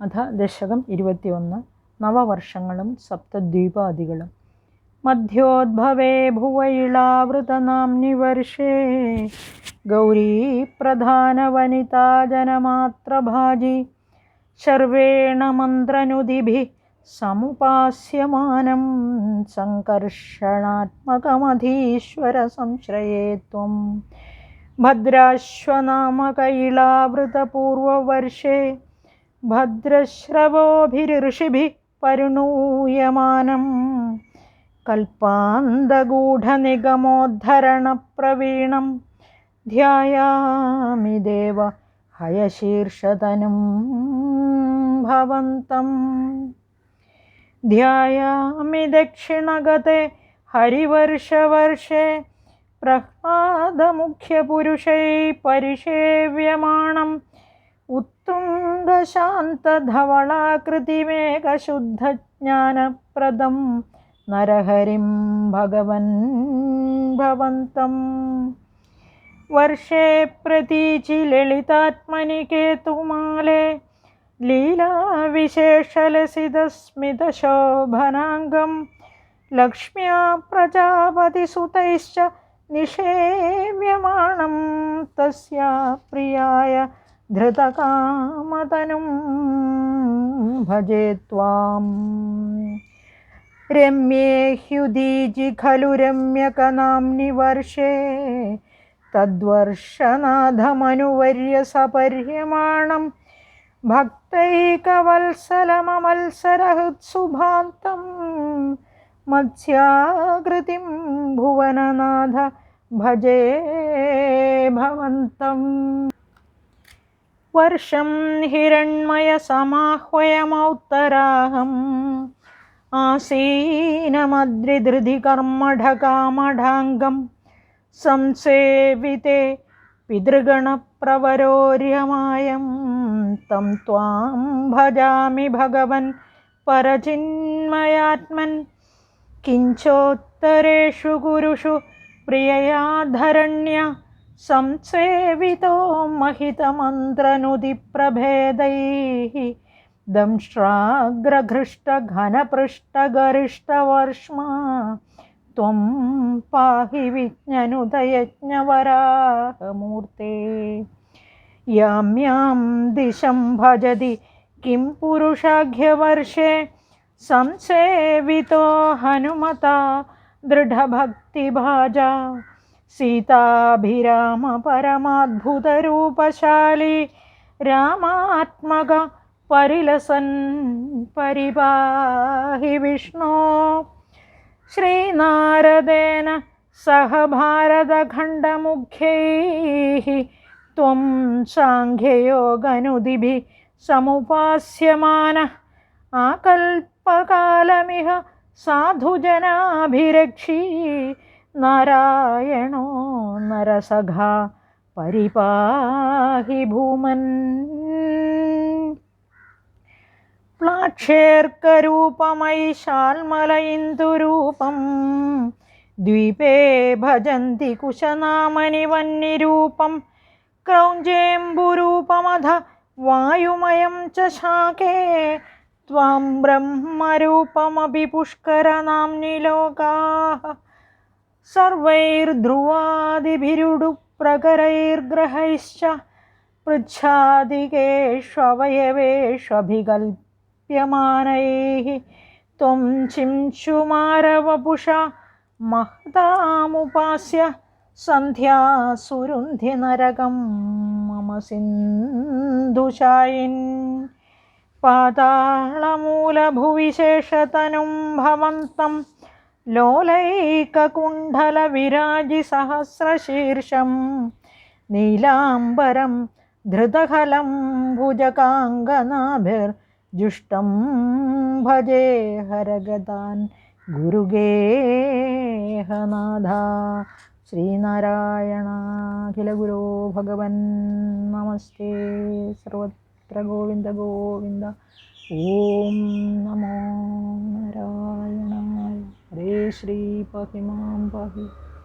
അഥ ദശകം ഇരുപത്തിയൊന്ന് നവവർഷങ്ങളും സപ്തദ്വീപാദികളും. മധ്യോദ്ഭവേ ഭുവയിളാവൃതനാംനി വർഷേ ഗൗരീ പ്രധാനവനിതാജനമാത്രഭാജി. ശർവേണ മന്ത്രനുതിഭി സമുപാസ്യമാനം. സങ്കർഷണാത്മകമധീശ്വരസംശ്രയേ ത്വം ഭദ്രാശ്വനാമകൈളാവൃതപൂർവവർഷേ ഭദ്രശ്രവോഭിഋഷിഭിः പരിണൂയമാനം കൽപ്പാന്തഗൂഢനിഗമോദ്ധരണപ്രവീണം ധ്യായാമി ദേവ ഹയശീർഷതനും ഭവന്തം ധ്യായാമി ദക്ഷിണഗത്തെ ഹരിവർഷവർഷേ പ്രഹ്ലാദമുഖ്യപുരുഷൈ പരിഷേവ്യമാണം गङ्गशान्तधवलाकृतिमेकशुद्धज्ञानप्रदं नरहरिं भगवन् भवन्तं। वर्षे प्रतीचि ललितात्मनि केतुमाले लीलाविशेषलसितस्मितशोभनाङ्गं लक्ष्म्या प्रजापतिसुतैश्च निषेव्यमाणं तस्या प्रियाय धृतकामतनुं भजे त्वाम्। रम्ये ह्युदीजि खलु रम्यकनाम्नि वर्षे तद्वर्षनाथमनुवर्यसपर्यमाणं भक्तैकवत्सलममल्सरहृत्सुभान्तं मत्स्याकृतिं भुवननाथ भजे भवन्तम् वर्षं हिरण्मयसमाह्वयमौत्तराहम्। आसीनमद्रिधृधिकर्मढकामढाङ्गं संसेविते पितृगणप्रवरोर्यमायं। तं त्वां भजामि भगवन् परचिन्मयात्मन्। किञ्चोत्तरेषु गुरुषु प्रियया धरण्य संसेवितो महितमन्त्रनुदिप्रभेदैः दंष्ट्राग्रघृष्टघनपृष्ठगरिष्ठवर्ष्मा त्वं पाहि विज्ञनुदयज्ञवराहमूर्ते। याम्यां दिशं भजति किं पुरुषाघ्यवर्षे संसेवितो हनुमता दृढभक्तिभाजा। सीताभिरामपरमाद्भुतरूपशाली रामात्मक परिलसन् परिपाहि विष्णो। श्रीनारदेन सह भारतखण्डमुख्यैः त्वं साङ्ख्ययोगनुदिभिः समुपास्यमानः। आकल्पकालमिह साधुजनाभिरक्षी नारायणो नरसघा परिपाहि भूमन्। प्लाक्षेऽर्करूपमयि शाल्मलइन्दुरूपं द्वीपे भजन्ति कुशनामनि वह्निरूपं क्रौञ्जेऽम्बुरूपमध वायुमयं च शाके, त्वां ब्रह्मरूपमपि पुष्करनाम्नि लोकाः। सर्वैर्ध्रुवादिभिरुडुप्रकरैर्ग्रहैश्च पृच्छादिकेष्ववयवेष्वभिकल्प्यमानैः त्वं चिंशुमारवपुषा महतामुपास्य सन्ध्यासुरुन्धिनरकं मम सिन्धुशायिन् पाताळमूलभुविशेषतनुं भवन्तं लोलैककुण्डलविराजिसहस्रशीर्षं नीलाम्बरं धृतहलं भुजकाङ्गनाभिर्जुष्टं भजे हरगदान् गुरुगेहनाथा श्रीनारायणाखिलगुरो भगवन् नमस्ते सर्वत्र गोविन्द गोविन्द ॐ नमो नारायणाय हरे श्री पाहि माँ पाहि